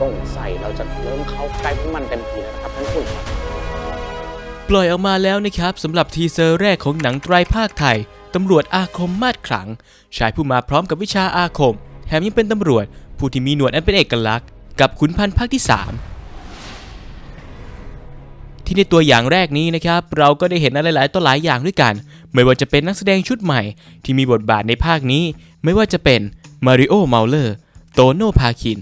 สงสัยเราจะเริ่มเข้าใกล้พวกมันเต็มทีแล้วนะครับท่านคุณครับปล่อยออกมาแล้วนะครับสำหรับทีเซอร์แรกของหนังไตรภาคไทยตำรวจอาคมมาดขลัง ชายผู้มาพร้อมกับวิชาอาคม แถมยังเป็นตำรวจ ผู้ที่มีหนวดอันเป็นเอกลักษณ์ กับขุนพันธ์ภาคที่ 3 ที่ในตัวอย่างแรกนี้นะครับ เราก็ได้เห็นอะไรหลายๆต่อหลายอย่างด้วยกัน ไม่ว่าจะเป็นนักแสดงชุดใหม่ ที่มีบทบาทในภาคนี้ ไม่ว่าจะเป็นมาริโอเมาเลอร์โตโนพาคิน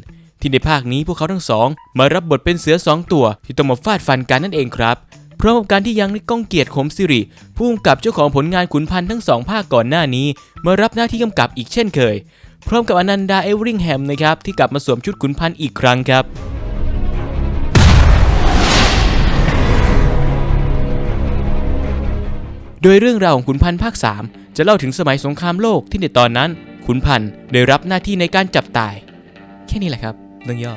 ที่ในภาคนี้พวกเขาทั้งสอง มารับบทเป็นเสือสองตัวที่ต้องมาฟาดฟันกันนั่นเองครับพร้อมกับการที่ยังได้ก้องเกียรติขมสิริผู้กำกับเจ้าของผลงานขุนพันธ์ทั้งสองภาคก่อนหน้านี้ มารับหน้าที่กำกับอีกเช่นเคย พร้อมกับอนันดาเอเวอริงแฮมนะครับที่กลับมาสวมชุดขุนพันธ์อีกครั้งครับโดยเรื่องราวของขุนพันธ์ภาค 3 จะเล่าถึงสมัยสงครามโลกที่ในตอนนั้น ขุนพันธ์ได้รับหน้าที่ในการจับตาย แค่นี้แหละครับ เรื่องย่อ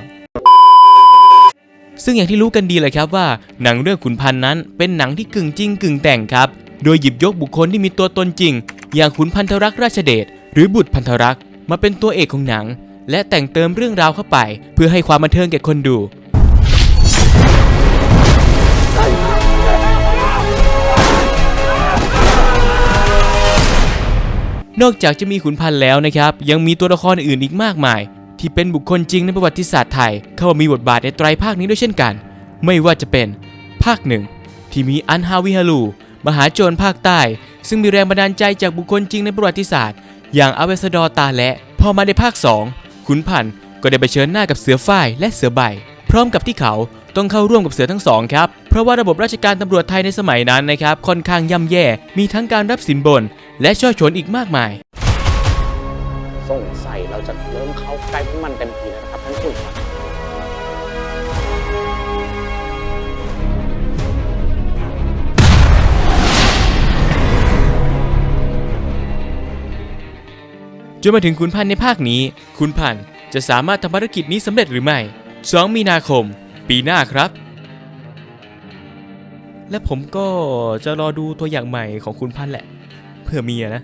ซึ่งอย่างที่รู้กันดีเลยครับว่า หนังเรื่องขุนพันนั้นเป็นหนังที่กึ่งจริงกึ่งแต่งครับ โดยหยิบยกบุคคลที่มีตัวตนจริง อย่างขุนพันธรักษ์ราชเดชหรือบุตรพันธรักษ์มาเป็นตัวเอกของหนัง และแต่งเติมเรื่องราวเข้าไป เพื่อให้ความบันเทิงแก่คนดูนอกจากจะมีขุนพันธ์แล้วนะครับ ยังมีตัวละครอื่นอีกมากมาย ที่เป็นบุคคลจริงในประวัติศาสตร์ไทย เข้ามามีบทบาทในไตรภาคนี้ด้วยเช่นกัน ไม่ว่าจะเป็น ภาคหนึ่งที่มีอันฮาวิฮาลูมหาโจรภาคใต้ ซึ่งมีแรงบันดาลใจจากบุคคลจริงในประวัติศาสตร์ อย่างอเวสดอตาและ พอมาในภาค 2 ขุนพันธ์ก็ได้ไปเชิญหน้ากับเสือฝ้ายและเสือใบ พร้อมกับที่เขาต้องเข้าร่วมกับเสือทั้งสองครับ เพราะว่าระบบราชการตำรวจไทยในสมัยนั้นนะครับค่อนข้างย่ำแย่ มีทั้งการรับสินบน และช่อฉนอีกมากมาย สงสัยเราจะเริ่มเข้าใกล้พวกมันเต็มทีแล้วนะครับท่านคุณครับจนมาถึงขุนพันธ์ในภาคนี้ขุนพันธ์จะสามารถทำภารกิจนี้สำเร็จหรือไม่ 2 มีนาคม ปีหน้าครับ และผมก็จะรอดูตัวอย่างใหม่ของขุนพันธ์แหละ เพื่อมีอะนะ